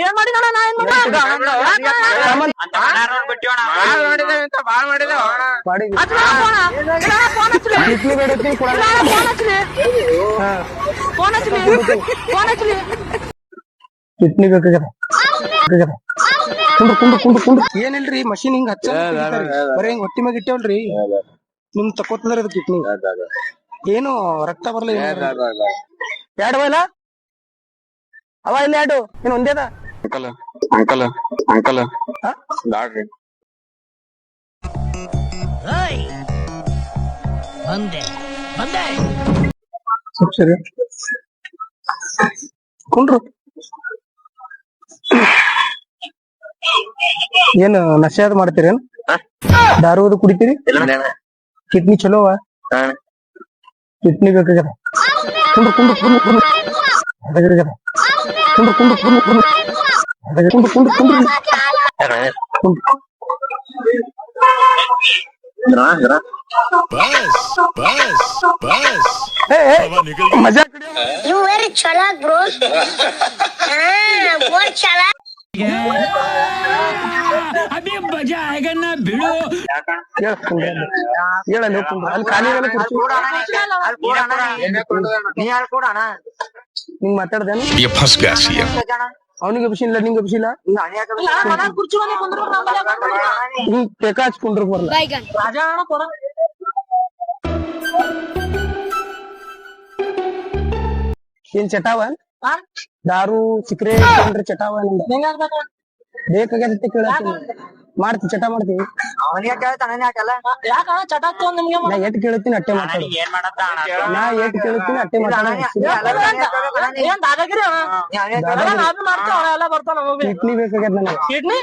ಏನ್ ಮಾಡಿ ನೋಡ ನಾ ಏನ್ ಮಾಡಿ ಬೇಕಾಗ್ಯದ ಬೇಕಾಗ್ಯದ ಏನಿಲ್ರಿ ಮಷಿನ್ ಹಿಂಗ್ ಹಚ್ಚ ಬರೀ ಹಿಂಗ್ ಹೊಟ್ಟಿ ಮ್ಯಾಗ ಇಟ್ಟೇವಲ್ರಿ. ನಿಮ್ ತಕೋತಂದ್ರ ಅದು ಕಿಟ್ನಿ ಏನು ರಕ್ತ ಬರ್ಲ ಎರಡು ಬೈಲ ಅವ ಇಲ್ಲ ಎರಡು? ಏನ್ ಒಂದೇದ ಅಂಕಲ್ ಅಂಕಲ್ ಅಂಕಲ್. ಹಾ? ಬ್ಯಾಡ್ರಿ ಸ್ವಲ್ಪ ಸರಿ. ಕುಂಡ್ರು. ಏನು ನಶೆ ಅದು ಮಾಡ್ತೀರೇನ್? ದಾರು ಅದು ಕುಡಿತೀರಿ? ಕಿಡ್ನಿ ಚಲೋವಾ ಅವ? ಕಿಡ್ನಿ ಬೇಕಾಗ್ಯದ? ಕುಂಡ್ರು ಕುಂಡ್ರು ಕುಂಡ್ರು ಕುಂಡ್ರು ಬೇಕಾಗ್ಯದ. ಕುಂಡ್ರು ಕುಂಡ್ರು ಕುಂಡ್ರು ಕುಂಡ್ರು ಬೇಕಾಗ್ಯದ. ಕುಂಡ್ರು ಕುಂಡ್ರು ಕುಂಡ್ರು ಕುಂಡ್ರು ಏ, ಏ, ಮಜಾ You very ಅಭಿ ಮಜಾ ಆಗ ನಾ ಬಿಡು ಹೇಳಲ್ಲ ಅಲ್ಲಿ ಖಾಲಿ ನಿಂಗ್ ಮಾತಾಡ್ದೇನು ಅವನಿಗೆ ಬಿಸಿಲ್ಲ ನಿಂಗೆ ಬಿಸಿಲ್ಲ ಹಿಂಗ್ ಟೆಕ ಹಚ್ಕೊಂಡ್ರು ಬರಲ್ಲ ಏನ್ ಚಟಾವ ದಾರು ಸಿಕ್ರೇಟ್ ಏನ್ರಿ ಚಟಾವ ನಿಂದ. ಕೇಳ ಮಾಡ್ತಿ ಚಟ ಮಾಡ್ತೀವಿ ಅವನಿಗೆ ಕೇಳ್ತಾನ ಯಾಕಲ್ಲ ಯಾಕ ಚಟಾಕ್ ತಗೊಂಡ್ ನಿಮ್ಗೆ ನಾ ಎಟ್ ಕೇಳತ್ತೀನಿ ಅಟ್ಟೆ ಮಾಡ್ತೀನಿ ಏನ್ ಮಾಡತ್ತ ನಾ ಎಟ್ ಕೇಳತ್ತೀನಿ ಅಟ್ಟೆ ಮಾತಾಡು. ಏನ್ ದಾದಾಗಿರಿ ನಾವೇ ಮಾಡ್ತೀವಿ ಅಣ್ಣ ಎಲ್ಲ ಬರ್ತಾವ ನಮಗೆ ಕಿಡ್ನಿ ಬೇಕಾಗ್ಯದ ನನಗೆ. ಕಿಡ್ನಿ?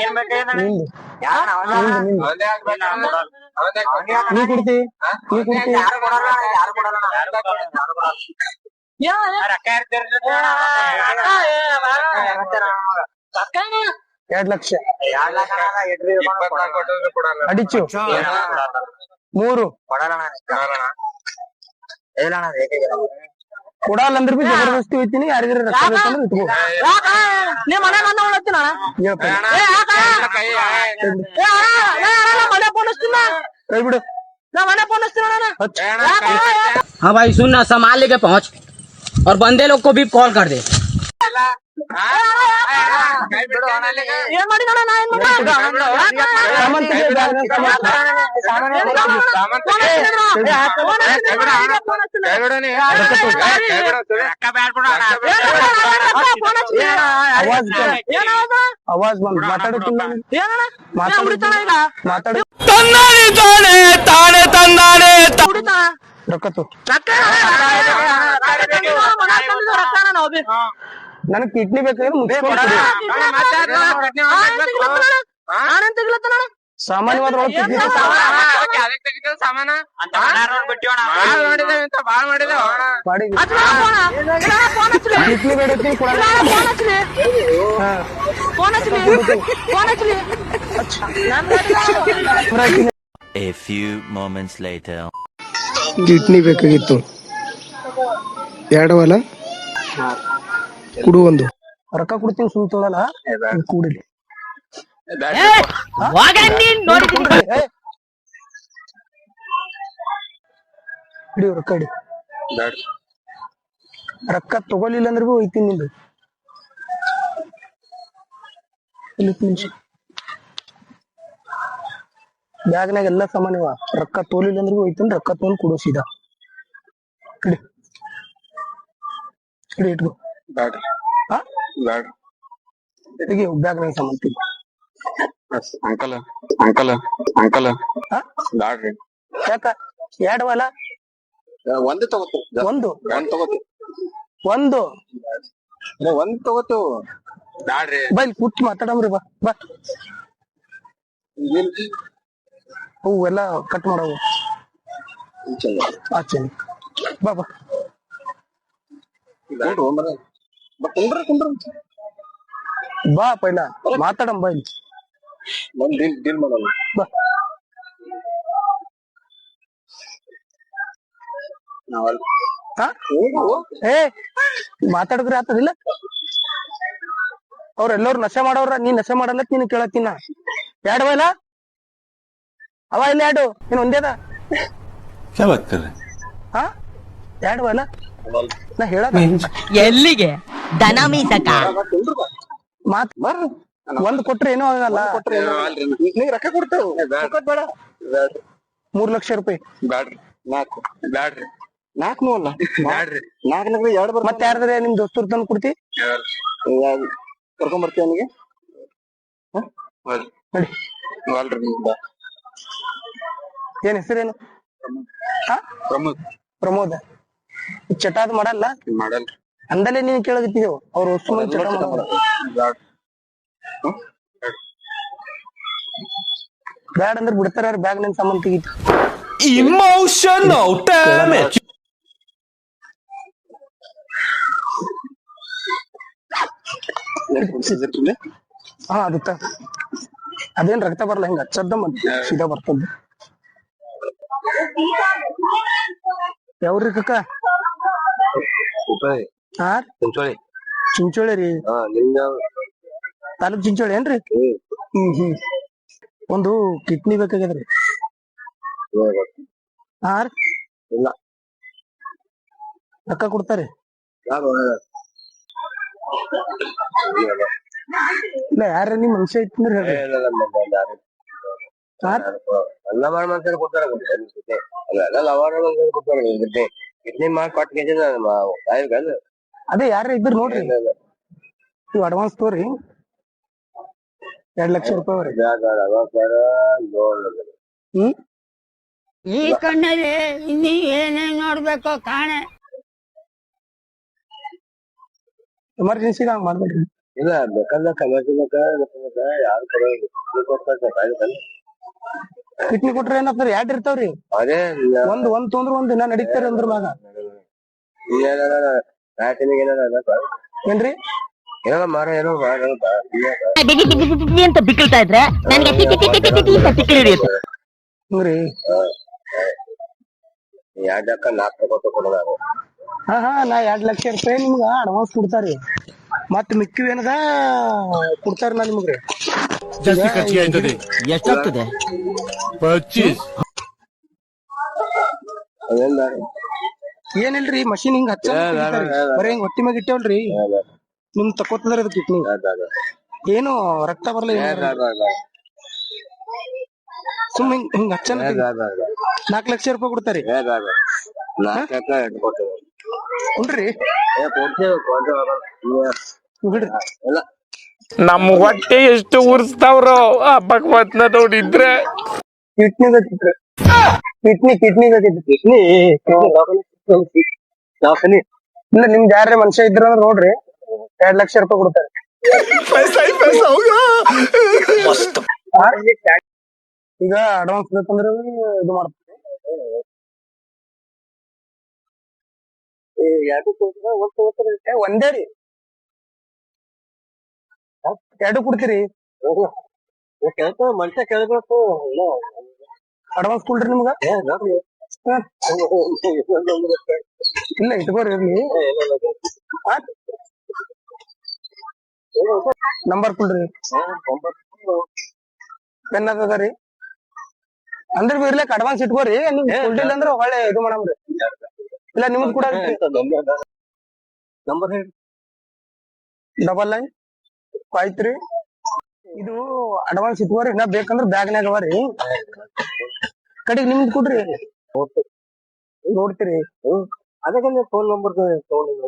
ಏನ್ ಬೇಕಾಗಿದೆ ನಿಂದು. ನೀ ಕುಡ್ತಿ? ನೀ ಕುಡ್ತಿ? ಯಾರು ಕೊಡಲ್ಲ ಯಾರು ಕೊಡಲ್ಲ? ಎರಡ್ ಲಕ್ಷ ಅಡಿಚು ಮೂರು ಕೊಡಲ್ಲ ಅಂದ್ರ ಬಿ ಜಬರ್ದಸ್ತಿ ಹೋಯ್ತೀನಿ ಯಾರಿಗಾರ ರೊಕ್ಕ ಬೇಕಂದ್ರೆ ಇಟ್ಕೋ ನೀ ಮನೆ ಬಂದ ಹೊಳತ್ತೀನಿ ಅಣ್ಣ ಹೇಳ್ಪ ಏ, ಯಾಕ? ಏ, ಅಣ್ಣ, ಏ, ಅಣ್ಣ, ನಾ ಮನೆ ಫೋನ್ ಹಚ್ತೀನಿ ಹಾ ಭಾಯಿ ಸುನ್ನ ಸಮಾಲಿಗೆ ಮನೆ और बंदे लोग को भी कॉल कर दे आवाज़ बंद माता ರೊಕ್ಕ ತೋ ಕಿಡ್ನಿ ಬೇಕಾದ್ರೆ ಸಾಮಾನ್ಯವಾದ ಸಾಮಾನ ಬಾಳ್ A few moments later. Kidney ಬೇಕಾಗಿತ್ತು. ಎರಡು ಅಲ್ಲ ಕುಡು ಒಂದು. ರೊಕ್ಕ ಕೊಡ್ತೀನಿ ಸುಮ್ ತೊಗೊಳಲ್ಲ. ಕೂಡಿಲಿ ಹಿಡಿ ರೊಕ್ಕ ಹಿಡಿ. ರೊಕ್ಕ ತಗೋಲಿಲ್ಲ ಅಂದ್ರೆ ಹೋಯ್ತೀನಿ ನಿಂದು. ಇಲ್ಲಿ ನಿಮಿಷ. ಬ್ಯಾಗ್ನಾಗ ಎಲ್ಲ ಸಾಮಾನ್ ಇವ. ರೊಕ್ಕ ತೋಲಿಲ್ಲ ಅಂದ್ರೆ ಬಿ ಹೋಯ್ತೀನಿ ರೊಕ್ಕ ತೋಲ್ ಕೊಡು ಸೀದಾ. ಹಿಡಿ ಹಿಡಿ ಬ್ಯಾಗ್ ಹಾ ತೆಗಿ ಬ್ಯಾಗ್ನಾಗ ಸಾಮಾನ್ ಅಂಕಲ ಅಂಕಲ್ ಅಂಕಲ್. ಅಂಕಲ್? ಬ್ಯಾಡ್ರಿ. ಯಾಕ? ಎರಡವಲ್ಲ ಒಂದು ತಗೋತು. ಒಂದು? ಒಂದ್ ತಗೋತು. ಒಂದು? ಒಂದ್ ತಗೋತು. ಬ್ಯಾಡ್ರಿ. ಬಾ ಇಲ್ಲಿ ಕೂತ್ ಮಾತಾಡಮ್ರಿ ಬಾ. ಬಾ. ಅವು ಎಲ್ಲ ಕಟ್ ಮಾಡವು. ಆಚೆ. ಬಾ ಬಾ. ಬಾ ಪೈಲ. ಮಾತಾಡಮ್ ಬಾ ಇಲ್ಲಿ. ಡೀಲ್ ಡೀಲ್ ಬಾ. ಏ ಮಾತಾಡಿದ್ರೆ ಆತದಿಲ್ಲ ಅವ್ರ ಎಲ್ಲರೂ ನಶೆ ಮಾಡೋರ ನೀ ನಶೆ ಮಾಡಲ್ಲ ನೀನು ಕೇಳತ್ತಿನ? ಯಾಡವಲ್ಲ ಅವ ಇಲ್ಲ ಎರಡು. ಇನ್ ಒಂದೇದ ಯಾವಾಗ್ತಾರೆ ಹಾ? ಎರಡು ಅಲ್ಲ? ನಾ ಹೇಳ ಎಲ್ಲಿಗೆ? ದನ ಮೀಸಕ. ಮಾತ್ ಬರ್ರಿ ಒಂದ್ ಕೊಟ್ರೆ ಏನೋ ಆಗಲ್ಲ. ನೀ ರೊಕ್ಕ ಕೊಡ್ತೇವ್. ಬೇಡ. ಮೂರ್ ಲಕ್ಷ ರೂಪಾಯಿ. ಬ್ಯಾಡ್ರಿ. ನಾಲ್ಕು. ಬ್ಯಾಡ್ರಿ. ನಾಲ್ಕು ಅಲ್ಲ? ಬ್ಯಾಡ್ರಿ. ನಾಲ್ಕು ಲಕ್ಷ ಎರಡು ಬರ್ ಮತ್ತೆ ಯಾರ್ದಾರೆ ನಿಮ್ ದೋಸ್ತರ್ ತಂದು ಕೊಡ್ತಿ? ಕರ್ಕೊಂಡ್ ಬರ್ತೀವಿ ಅವನಿಗೆ? ನೋಡಿ. ಅಲ್ರಿ ನಿಮ್ಗೆ ಏನ್ ಹೆಸರೇನು? ಹಾ? ಪ್ರಮೋದ್. ಪ್ರಮೋದ. ಅದು ಮಾಡಲ್ಲ? ಮಾಡಲ್ಲ. ಅಂದಲೇ ನೀನ್ ಕೇಳದಿಟ್ಟಿದೆವು ಅವ್ರು ಸುಮ್ಮನೆ ಚಟ ಮಾಡಲ್ಲ ಬ್ಯಾಡ್. ಅಂದ್ರೆ ಬಿಡ್ತಾರ ಬ್ಯಾಗ್ ನಿನ್ ಸಾಮಾನ್ ತೆಗಿತು? Emotional damage. ಹಾ ಅದು ಅದೇನ್ ರಕ್ತ ಬರಲ್ಲ ಹಿಂಗ ಹಚ್ಚದ್ದ ಮತ್ತೆ ಸೀದಾ ಬರ್ತದ ಯಾವ್ರಿ ಕಕ್ಕ ಹಾ ಚಿಂಚೋಳಿ. ರೀ. ತಾಲೂಕ್ ಚಿಂಚೋಳಿ ಏನ್ರಿ? ಹ್ಮ್. ಹ್ಮ್ ಒಂದು ಕಿಡ್ನಿ ಬೇಕಾಗ್ಯದ್ರಿ ಹಾ ಇಲ್ಲ. ರೊಕ್ಕ ಕೊಡ್ತಾರೆ? ಇಲ್ಲ ಯಾರ ನಿಮ್ ಮನುಷ್ಯ ಇತ್ತಂದ್ರೆ ಹೇಳ್ರಿ. ಹಾ ರೀ? ಎಲ್ಲ ಬಾಳ ಮನುಷ್ಯರು ಕೊಡ್ತಾರ ಎಲ್ಲ ಲವಾರ ಮನುಷ್ಯರು ಕೊಡ್ತಾರ ಕಿಡ್ನಿ ಮಾಡಿ ಕೊಟ್ಟು ಅದೇ ಯಾರ ಇದ್ರ ನೋಡ್ರಿ ಇವ್ ಅಡ್ವಾನ್ಸ್ ತೋರಿ ಎರಡ್ ಲಕ್ಷ ರೂಪಾಯಿ ಅವ್ರಿ ಹ್ಮ್ ಈ ಕಣ್ಣಲ್ಲಿ ಇನ್ನೀ ಏನೇನ್ ನೋಡ್ಬೇಕೋ ಕಾಣೆ ಎಮರ್ಜೆನ್ಸಿ ಹಂಗ್ ಮಾಡ್ಬೇಡ್ರಿ ಇಲ್ಲ ಬೇಕಂದ್ರೆ ಕಮರ್ಷಿಯಲ್ ಯಾರು ಕಿಡ್ನಿ ಕೊಟ್ರೆ ಏನಾಗ್ತಾರ ಎರಡ್ ಇರ್ತಾವ್ರಿ. ಅದೇ ಒಂದ್ ಒಂದ್ ತೊಂದ್ರ ಒಂದ್ ದಿನ ನಡೀತಾರ ಅಂದ್ರ ಮ್ಯಾಗ ಏನ್ರಿ? ಏನೋ ಮಾರ ಏನೋ ಮಾರ. ಬಿಗಿ ಬಿಗಿ ಬಿಗಿ ಬಿಗಿ ಅಂತ ಬಿಕ್ಕಳ್ತಾ ಇದ್ರೆ ನನಗೆ ಟಿ ಟಿ ಟಿ ಟಿ ಟಿ ಟಿ ಅಂತ ಬಿಕ್ಕಲ್ ಹಿಡಿಯುತ್ತೆ. ಹಂಗ್ರಿ ಯಾಕ ನಾಲ್ಕು ಕೊಟ್ಟು ಕೊಡೋಣ ಹಾ ಹಾ ನಾ ಎರಡ್ ಲಕ್ಷ ರೂಪಾಯಿ ನಿಮ್ಗ ಅಡ್ವಾನ್ಸ್ ಕೊಡ್ತಾರಿ. ಮತ್ ಮಿಕ್ಕಿವ್ ಏನದ ಕೊಡ್ತಾರ ನಾ ನಿಮ್ಗ್ರಿ. ಎಷ್ಟಾಗ್ತದೆ? ಪರ್ಚೇಸ್. ಏನಿಲ್ರಿ ಮಷಿನ್ ಹಿಂಗ್ ಹಚ್ಚ ಬರೀ ಹಿಂಗ್ ಹೊಟ್ಟಿ ಮ್ಯಾಗ ಇಟ್ಟೇವಲ್ರಿ ನಿಮ್ ತಕೋತದ್ರ ಅದಕ್ಕೆ ಕಿಡ್ನಿ ಏನು ರಕ್ತ ಬರಲ್ಲ. ಸುಮ್ ಹಿಂಗ್ ಹಿಂಗ್ ಹಚ್ಚ ನಾಲ್ಕ್ ಲಕ್ಷ ರೂಪಾಯಿ ಕೊಡ್ತಾರಿ. ಹುಡ್ರಿ ಬಿಡ್ರಿ. ನಮ್ಮ ಹೊಟ್ಟೆ ಎಷ್ಟು ಉರ್ಸ್ತಾವ್ರೋ ಆ ಭಗವತ್ನ ನೋಡಿದ್ರೆ. Kidney kidney kidney kidney kidney kidney ಇಲ್ಲ ನಿಮ್ದು ಯಾರೇ ಮನುಷ್ಯ ಇದ್ರ ಅಂದ್ರೆ ನೋಡ್ರಿ. ಎರಡ್ ಲಕ್ಷ ರೂಪಾಯಿ ಕೊಡ್ತಾರೆ? ಈಗ ಅಡ್ವಾನ್ಸ್ ಬೇಕಂದ್ರೆ ಇದು ಮಾಡ್ತಾರೆ ಏ, ಒಂದೇ ರೀ. ಎರಡು ಕೊಡ್ತೀರಿ? ಮನುಷ್ಯ ಕೇಳ್ಬೇಕು. ಅಡ್ವಾನ್ಸ್ ಕೊಡ್ರಿ ನಿಮ್ಗ. ಇಲ್ಲ ಇಟ್ಕೋರಿ ಇರ್ಲಿ. ನಂಬರ್ ಕೊಡ್ರಿ. ಪೆನ್ ಅದ ರೀ. ಅಂದ್ರೆ ಬಿ ಇರ್ಲಿಕ್ ಅಡ್ವಾನ್ಸ್ ಇಟ್ಕೋರಿ. ಕೊಡ್ಲಿಲ್ಲ ಅಂದ್ರೆ ಒಳ್ಳೆ ಇದು ಮಾಡಮ್ರಿ ಇಲ್ಲ ನಿಮ್ದು ಕೂಡ ನಂಬರ್ ಹೇಳಿ. ಡಬಲ್ ನೈನ್ ಫೈವ್ ತ್ರೀ ಇದು ಅಡ್ವಾನ್ಸ್ ಇಟ್ಕೋರಿ ಇನ್ನ ಬೇಕಂದ್ರ ಬ್ಯಾಗ್ನಾಗ ಅವ ರೀ. ಕಡೆಗೆ ನಿಮ್ದು ಕೊಡ್ರಿ. ನೋಡ್ತೀರಿ. ಅದಕ್ಕೆ ಫೋನ್ ನಂಬರ್ ತಗೊಂಡಿಲ್ಲ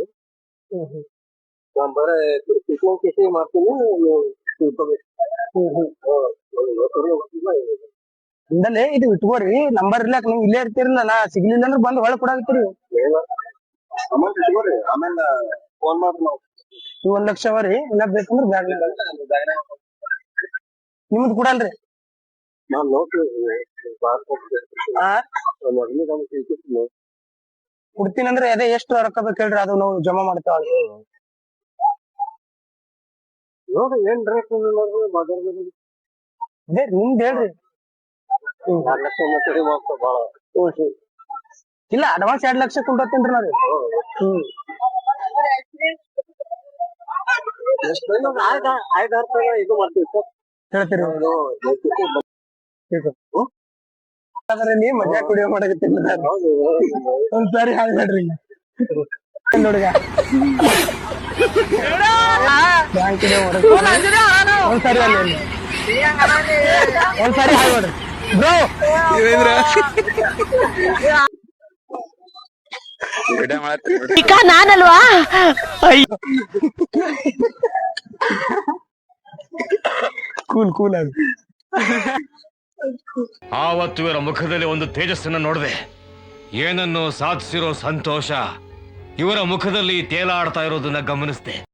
ನಂಬರ್ ಕಿಸಿ ಮಾಡ್ತೀನಿ ಇಂದಲೇ ಇದು ಇಟ್ಕೋರಿ ನಂಬರ್ ಇರ್ಲಾಕ ನೀವು ಇಲ್ಲೇ ಇರ್ತೀರಲ್ಲ ನಾ ಸಿಗ್ಲಿಲ್ಲ ಅಂದ್ರೆ ಬಂದ್ ಒಳಗ್ ಕೊಡಾಕತ್ತೀರಿ. ಅಮೌಂಟ್ ಇಟ್ಕೋರಿ ಆಮೇಲೆ ಫೋನ್ ಮಾಡ್ರಿ ನಾವು. ಇವ್ ಒಂದ್ ಲಕ್ಷ ಅವ ರೀ ಇನ್ನ ಬೇಕಂದ್ರ ಬ್ಯಾಗ್ನ್ಯಾಗ ನಿಮ್ದು ಕೊಡಲ್ರಿ ನಾನು ನೋಡ್ತೀನಿ ಆ? ಒಂದು ಕೊಡ್ತೀನಿ ಅಂದ್ರೆ ಅದೇ ಎಷ್ಟು ರೊಕ್ಕ ಬೇಕು ಹೇಳ್ರಿ ಅದು ನಾವು ಜಮಾ ಮಾಡ್ತೇವ. ನೋಡಿ ಏನ್ ರೇಟ್ ಅದೇ ನಿಮ್ದು ಹೇಳ್ರಿ. ಇಲ್ಲ ಅಡ್ವಾನ್ಸ್ ಎರಡ್ ಲಕ್ಷ ಕೊಂಡೋಗ್ತೀನಿ ನಾನು ಹ್ಮ್. ಇದು ಮಾಡ್ತೀವಿ ಸರ್. ಹೇಳ್ತೀರಿ? ಆದ್ರೆ ನೀ ಮಜಾ ಕುಡಿಯೋ ಮಾಡಕತ್ತೀನಿ ಸಾರಿ ಒಂದ್ಸಾರಿ ಹಾಳ್ಬೇಡ್ರಿ ಹಿಂಗ ಹುಡುಗ? ಬ್ಯಾಂಕ್ ಒಂದ್ಸಾರಿ ಅಲ್ಲಿ ಅಲ್ಲಿ. ಬ್ರೋ ನಾನಲ್ವಾ? ಕೂಲ್ ಕೂಲ್ ಆಗಿ. ಆವತ್ತು ಇವರ ಮುಖದಲ್ಲಿ ಒಂದು ತೇಜಸ್ಸನ್ನು ನೋಡಿದೆ. ಏನನ್ನು ಸಾಧಿಸಿರೋ ಸಂತೋಷ ಇವರ ಮುಖದಲ್ಲಿ ತೇಲಾಡ್ತಾ ಇರೋದನ್ನ ಗಮನಿಸಿದೆ.